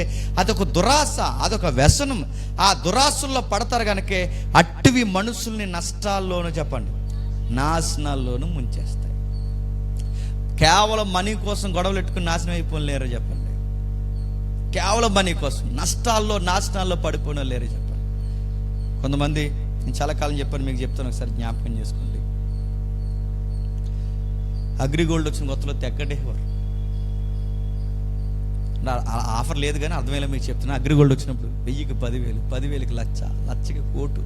ఎందుకంటే అదొక దురాశ అదొక వ్యసనం. ఆ దురాశల్లో పడతారు కనుక అట్టివి మనుషుల్ని నష్టాల్లోనూ చెప్పండి నాశనాల్లోనూ ముంచేస్తాయి. కేవలం మనీ కోసం గొడవలు పెట్టుకుని నాశనం అయిపోలేరు లేరు చెప్పండి. కేవలం మనీ కోసం నష్టాల్లో నాశనాల్లో పడిపోయిన లేరు చెప్పండి. కొంతమంది నేను చాలా కాలం చెప్పాను మీకు చెప్తాను ఒకసారి జ్ఞాపకం చేసుకోండి. అగ్రిగోల్డ్ వచ్చిన కొత్తలో తెగ్గడేవారు ఆఫర్ లేదు కానీ అర్థమయ్యేలా మీకు చెప్తున్నా. అగ్రిగోల్డ్ వచ్చినప్పుడు వెయ్యికి పదివేలు పదివేలకి లచ్చ లచ్చకి కోటు.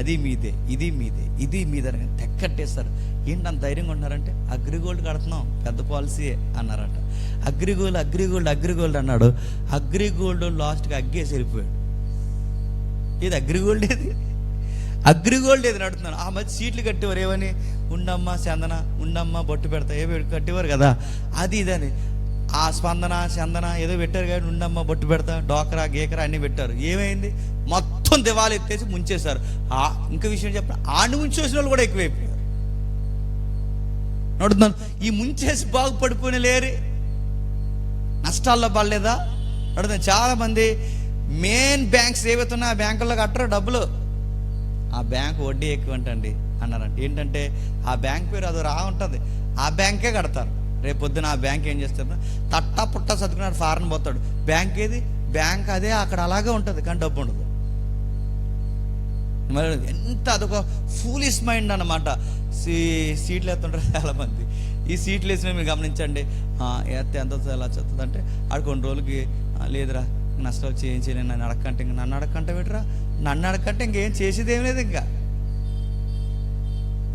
అది మీదే ఇది మీదే ఇది మీదే అని తెక్కట్టేస్తారు ఏంటి అంత ధైర్యంగా ఉన్నారంటే అగ్రిగోల్డ్ కడుతున్నాం పెద్ద పాలసీయే అన్నారట. అగ్రిగోల్డ్ అగ్రిగోల్డ్ అగ్రిగోల్డ్ అన్నాడు. అగ్రిగోల్డ్ లాస్ట్కి అగ్గేసి వెళ్ళిపోయాడు ఇది అగ్రిగోల్డ్ ఏది? అగ్రిగోల్డ్ ఏది నడుతున్నాను ఆ మధ్య సీట్లు కట్టేవారు ఏమని? ఉండమ్మా చందన ఉండమ్మా బొట్టు పెడతా ఏమి కట్టేవారు కదా. అది ఇదని ఆ స్పందన చందన ఏదో పెట్టారు కానీ ఉండమ్మా బొట్టు పెడతా డోకరా గేకరా అన్నీ పెట్టారు. ఏమైంది? మొత్తం దివాలు ఎత్తేసి ముంచేశారు. ఆ ఇంకా విషయం చెప్పిన? ఆడు ముంచేసిన వాళ్ళు కూడా ఎక్కువైపోయారు. నడుతున్నాను ఈ ముంచేసి బాగుపడిపోయిన లేరు నష్టాల్లో పడలేదా? అడుగుతాను చాలా మంది మెయిన్ బ్యాంక్స్ ఏవైతే ఉన్నాయో ఆ బ్యాంకుల్లో కట్టరు డబ్బులు. ఆ బ్యాంక్ వడ్డీ ఎక్కువ అంటండి అన్నారంట. ఏంటంటే ఆ బ్యాంక్ పేరు అది రా ఉంటుంది. ఆ బ్యాంకే కడతారు. రేపు పొద్దున ఆ బ్యాంక్ ఏం చేస్తారు తట్టా పుట్ట చదువుకున్నాడు ఫారెన్ పోతాడు. బ్యాంక్ ఏది? బ్యాంక్ అదే అక్కడ అలాగే ఉంటుంది కానీ డబ్బు ఉండదు. మరి ఎంత అదొక ఫూలిస్ మైండ్ అనమాట సీ సీట్లు ఎత్తుంటారు చాలా మంది ఈ సీట్లు వేసిన మీరు గమనించండి. ఆ, ఎత్తే ఎంత వస్తుంది, ఎలా వస్తుంది అంటే ఆడు కొన్ని రోజులకి లేదురా నష్టం వచ్చి ఏం చేయలేను నన్ను అడగంటే ఇంక నన్ను అడగంటే పెట్టరా నన్ను అడగంటే ఇంకేం చేసేది ఏం లేదు ఇంకా.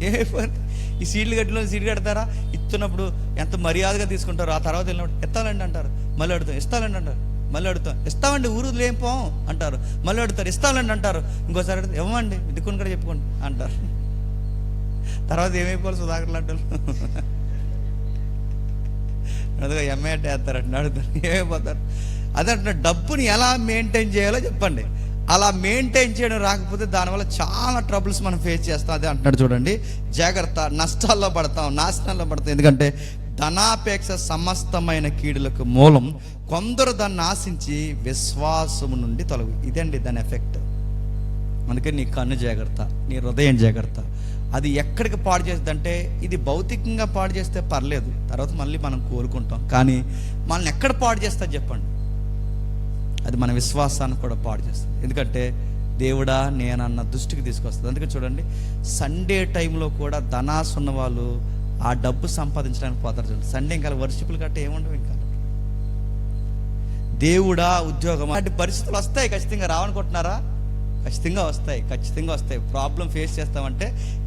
ఏమైపోయింది? ఈ సీట్లు గట్టిలో సీట్లు కడతారా? ఇస్తున్నప్పుడు ఎంత మర్యాదగా తీసుకుంటారు ఆ తర్వాత వెళ్ళినప్పుడు ఎత్తాలండి అంటారు. మళ్ళీ అడుగుతాం ఇస్తాలండి అంటారు. మళ్ళీ అడుగుతాం ఇస్తామండి ఊరు లేం పోం అంటారు. మళ్ళీ అడుగుతారు ఇస్తాలండి అంటారు. ఇంకోసారి అడుగుతారు ఇవ్వండి దిక్కుని కూడా చెప్పుకోండి అంటారు. తర్వాత ఏమైపోవాలి సుధాకర్ లాంటి అదిగో ఎంఏ అంటే వేస్తారంట అడుగుతారు. ఏమైపోతారు? అదే అంటున్నా డబ్బుని ఎలా మెయింటైన్ చేయాలో చెప్పండి. అలా మెయింటైన్ చేయడం రాకపోతే దానివల్ల చాలా ట్రబుల్స్ మనం ఫేస్ చేస్తుంది అదే అంటున్నాడు చూడండి. జాగ్రత్త నష్టాల్లో పడతాం నాశనాల్లో పడతాం. ఎందుకంటే ధనాపేక్ష సమస్తమైన కీడులకు మూలం కొందరు దాన్ని ఆశించి విశ్వాసము నుండి తొలగు. ఇదండి దాని ఎఫెక్ట్ అందుకే నీ కన్ను జాగ్రత్త నీ హృదయం జాగ్రత్త. అది ఎక్కడికి పాడు చేస్తుందంటే ఇది భౌతికంగా పాడు చేస్తే పర్లేదు. తర్వాత మళ్ళీ మనం కోరుకుంటాం. కానీ మనల్ని ఎక్కడ పాడు చేస్తా చెప్పండి. అది మన విశ్వాసాన్ని కూడా పాడు చేస్తుంది. ఎందుకంటే దేవుడా నేనన్న దృష్టికి తీసుకొస్తుంది. అందుకే చూడండి సండే టైంలో కూడా ధనాస్ ఉన్న వాళ్ళు ఆ డబ్బు సంపాదించడానికి పోతారు చూడండి. సండే ఇంకా వర్షిపులు గట్ట ఏముండవు ఇంకా. దేవుడా ఉద్యోగం అలాంటి పరిస్థితులు వస్తాయి ఖచ్చితంగా. రావనుకుంటున్నారా? ఖచ్చితంగా వస్తాయి ఖచ్చితంగా వస్తాయి. ప్రాబ్లం ఫేస్ చేస్తామంటే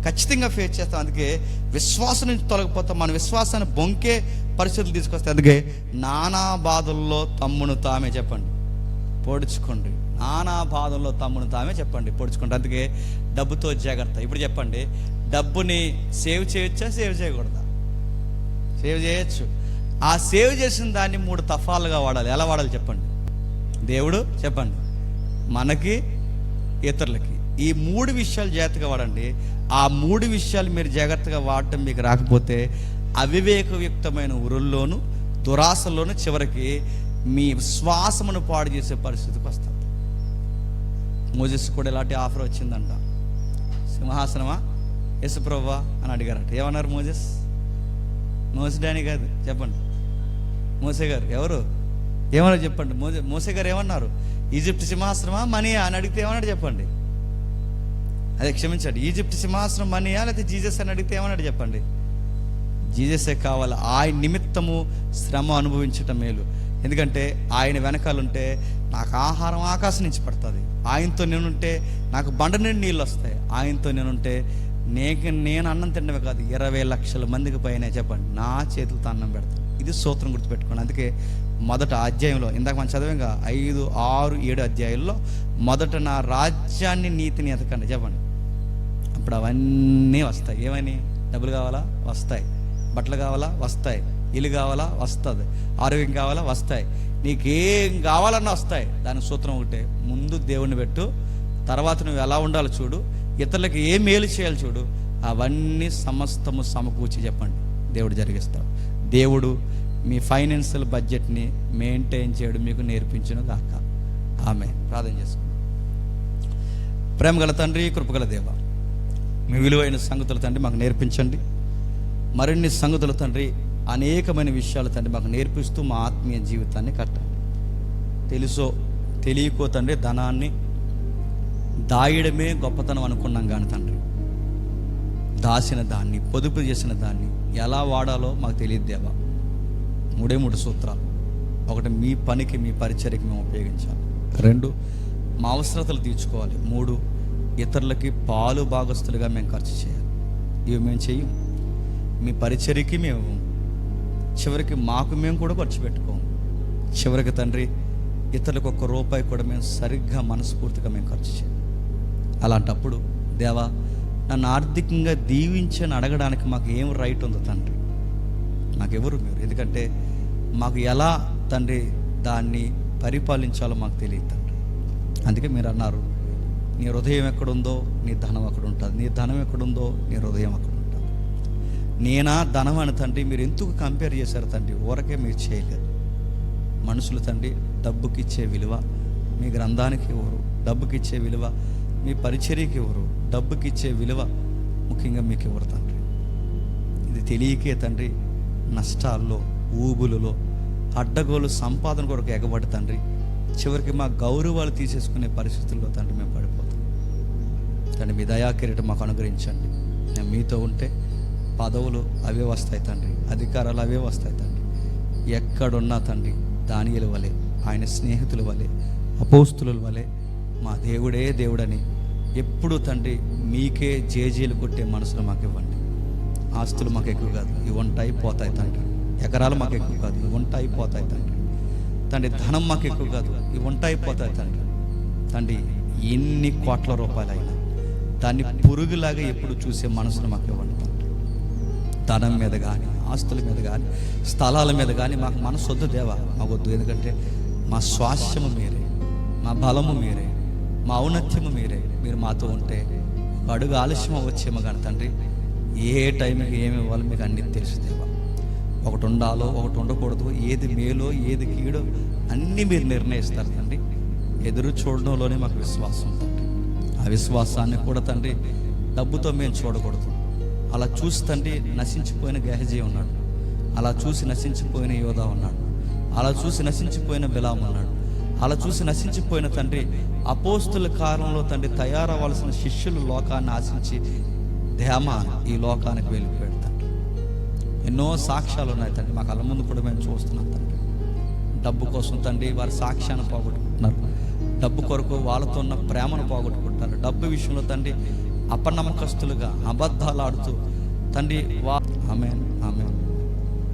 ఖచ్చితంగా ఫేస్ చేస్తాం. అందుకే విశ్వాసం నుంచి తొలగిపోతాం. మన విశ్వాసాన్ని బొంకే పరిస్థితులు తీసుకొస్తాయి. అందుకే నానా బాధల్లో తమ్మును తామే చెప్పండి. పొడుచుకోండి. నానా బాధల్లో తమ్మును తామే చెప్పండి పొడుచుకోండి. అందుకే డబ్బుతో జాగ్రత్త. ఇప్పుడు చెప్పండి డబ్బుని సేవ్ చేయొచ్చా సేవ్ చేయకూడదా? సేవ్ చేయొచ్చు. ఆ సేవ్ చేసిన దాన్ని మూడు తఫాలుగా వాడాలి. ఎలా వాడాలి చెప్పండి? దేవుడు చెప్పండి మనకి ఇతరులకి. ఈ మూడు విషయాలు జాగ్రత్తగా వాడండి. ఆ మూడు విషయాలు మీరు జాగ్రత్తగా వాడటం మీకు రాకపోతే అవివేకయుక్తమైన ఉరుల్లోను దురాశలోనూ చివరికి మీ శ్వాసమును పాడు చేసే పరిస్థితికి వస్తుంది మోజెస్ కూడా ఇలాంటి ఆఫర్ వచ్చిందంట. సింహాసనమా? యశుప్రవ్వా అని అడిగారట. ఏమన్నారు మోజెస్? మోసే కాదు చెప్పండి. మోసే గారు ఎవరు? ఏమన్నారు చెప్పండి? మోసే మోసే గారు ఏమన్నారు? ఈజిప్ట్ సింహాసనమా మనీయా? అని అడిగితే ఏమన్నాడు చెప్పండి. అదే క్షమించండి. ఈజిప్ట్ సింహాసనం మనీయా? లేకపోతే జీజస్ అని అడిగితే ఏమన్నాడు చెప్పండి? జీజసే కావాలి. ఆయన నిమిత్తము శ్రమ అనుభవించటం మేలు. ఎందుకంటే ఆయన వెనకాలంటే నాకు ఆహారం ఆకాశం నుంచి పడుతుంది. ఆయనతో నేనుంటే నాకు బండ నుండి నీళ్ళు వస్తాయి. ఆయనతో నేనుంటే నేను నేను అన్నం తినడమే కాదు ఇరవై లక్షల మందికి పైన చెప్పండి నా చేతులతో అన్నం పెడతాను. ఇది సూత్రం గుర్తుపెట్టుకోండి. అందుకే మొదట అధ్యాయంలో ఇందాక మనం చదివంగా ఐదు ఆరు ఏడు అధ్యాయుల్లో మొదట నా రాజ్యాన్ని నీతిని ఎతకండి. చెప్పండి. అప్పుడు అవన్నీ వస్తాయి. ఏమని? డబ్బులు కావాలా? వస్తాయి. బట్టలు కావాలా? వస్తాయి. ఇల్లు కావాలా? వస్తుంది. ఆరోగ్యం కావాలా? వస్తాయి. నీకేం కావాలన్నా వస్తాయి. దాని సూత్రం ఒకటే. ముందు దేవుణ్ణి పెట్టు. తర్వాత నువ్వు ఎలా ఉండాలో చూడు. ఇతరులకు ఏ మేలు చేయాలి చూడు. అవన్నీ సమస్తము సమకూర్చి చెప్పండి. దేవుడు జరిగిస్తాడు. దేవుడు మీ ఫైనాన్షియల్ బడ్జెట్ని మెయింటైన్ చేయడం మీకు నేర్పించను గాక. ఆమె ప్రార్థన చేసుకుందాం. ప్రేమగల తండ్రి కృపగల దేవ మీ విలువైన సంగతులు తండ్రి మాకు నేర్పించండి. మరిన్ని సంగతులు తండ్రి అనేకమైన విషయాలు తండ్రి మాకు నేర్పిస్తూ మా ఆత్మీయ జీవితాన్ని కట్టండి. తెలుసో తెలియకో తండ్రి ధనాన్ని దాయడమే గొప్పతనం అనుకున్నాం కానీ తండ్రి. దాసిన దాన్ని పొదుపు చేసిన దాన్ని ఎలా వాడాలో మాకు తెలియదు దేవా. మూడే మూడు సూత్రాలు. ఒకటి మీ పనికి మీ పరిచర్యకి మేము ఉపయోగించాలి. రెండు మా అవసరతలు తీర్చుకోవాలి. మూడు ఇతరులకి పాలు భాగస్తులుగా మేము ఖర్చు చేయాలి. ఇవి మేము చెయ్యం. మీ పరిచర్కి మేము చివరికి మాకు మేము కూడా ఖర్చు పెట్టుకోము. చివరికి తండ్రి ఇతరులకు ఒక్క రూపాయి కూడా మేము సరిగ్గా మనస్ఫూర్తిగా మేము ఖర్చు చేయం అలాంటప్పుడు దేవా నన్ను ఆర్థికంగా దీవించని అడగడానికి మాకు ఏం రైట్ ఉందో తండ్రి? మాకెవరు మీరు ఎందుకంటే మాకు ఎలా తండ్రి దాన్ని పరిపాలించాలో మాకు తెలియదు తండ్రి. అందుకే మీరు అన్నారు నీ హృదయం ఎక్కడుందో నీ ధనం అక్కడ ఉంటుంది. నీ ధనం ఎక్కడుందో నీ హృదయం అక్కడ నేనా ధనం అని తండ్రి మీరు ఎందుకు కంపేర్ చేశారు తండ్రి? ఊరకే మీరు చేయలేదు. మనుషులు తండ్రి డబ్బుకి ఇచ్చే విలువ మీ గ్రంథానికి ఇవ్వరు డబ్బుకి ఇచ్చే విలువ మీ పరిచర్యకి ఇవ్వరు డబ్బుకి ఇచ్చే విలువ ముఖ్యంగా మీకు ఇవ్వరు తండ్రి? ఇది తెలియకే తండ్రి నష్టాల్లో ఊబులలో అడ్డగోలు సంపాదన కొరకు ఎగబడి తండ్రి చివరికి మా గౌరవాలు తీసేసుకునే పరిస్థితుల్లో తండ్రి మేము పడిపోతాం. తండ్రి మీ దయా కిరీటం మాకు అనుగ్రహించండి. నేను మీతో ఉంటే పదవులు అవే వస్తాయి తండ్రి. అధికారాలు అవే వస్తాయి తండ్రి. ఎక్కడున్నా తండ్రి దానియుల వలె ఆయన స్నేహితుల వలె అపోస్తుల వలె మా దేవుడే దేవుడని ఎప్పుడు తండ్రి మీకే జేజీలు కొట్టే మనసులు మాకు ఇవ్వండి ఆస్తులు మాకు ఎక్కువ కాదు. ఇవి ఉంటాయి పోతాయి తండ్రి. ఎకరాలు మాకు ఎక్కువ కాదు. ఇవి ఉంటాయి పోతాయి తండ్రి. తండ్రి ధనం మాకు ఎక్కువ కాదు. ఇవి ఉంటాయి పోతాయి తండ్రి. తండ్రి ఎన్ని కోట్ల రూపాయలైనా దాన్ని పురుగులాగా ఎప్పుడు చూసే మనసును మాకు ఇవ్వండి ధనం మీద కానీ ఆస్తుల మీద కానీ స్థలాల మీద కానీ మాకు మనసు వద్దు దేవా మాకు వద్దు ఎందుకంటే మా స్వాస్థ్యము మీరే మా బలము మీరే మా ఔన్నత్యము మీరే. మీరు మాతో ఉంటే అడుగు ఆలస్యం అవ్వచ్చేమో కానీ తండ్రి ఏ టైంకి ఏమి ఇవ్వాలి మీకు అన్ని తెలుసు దేవా. ఒకటి ఉండాలో ఒకటి ఉండకూడదు ఏది మేలో ఏది కీడో అన్నీ మీరు నిర్ణయిస్తారు తండ్రి. ఎదురు చూడడంలోనే మాకు విశ్వాసం తండ్రి. ఆ విశ్వాసాన్ని కూడా తండ్రి డబ్బుతో మేము చూడకూడదు. అలా చూసి తండ్రి నశించిపోయిన గెహజీ ఉన్నాడు. అలా చూసి నశించిపోయిన యోధా ఉన్నాడు. అలా చూసి నశించిపోయిన బిలాం ఉన్నాడు. అలా చూసి నశించిపోయిన తండ్రి అపోస్తుల కాలంలో తండ్రి తయారవ్వాల్సిన శిష్యులు లోకాన్ని ఆశించి ధ్యామ ఈ లోకానికి వెళ్ళిపోయాడు తండ్రి. ఎన్నో సాక్ష్యాలు ఉన్నాయి తండ్రి. మా కళ్ళ ముందు కూడా మేము చూస్తున్నాం తండ్రి. డబ్బు కోసం తండ్రి వారి సాక్ష్యాన్ని పోగొట్టుకుంటున్నారు. డబ్బు కొరకు వాళ్ళతో ఉన్న ప్రేమను పోగొట్టుకుంటున్నారు. డబ్బు విషయంలో తండ్రి అపనమ్మకస్తులుగా అబద్ధాలు ఆడుతూ తండ్రి వా ఆమె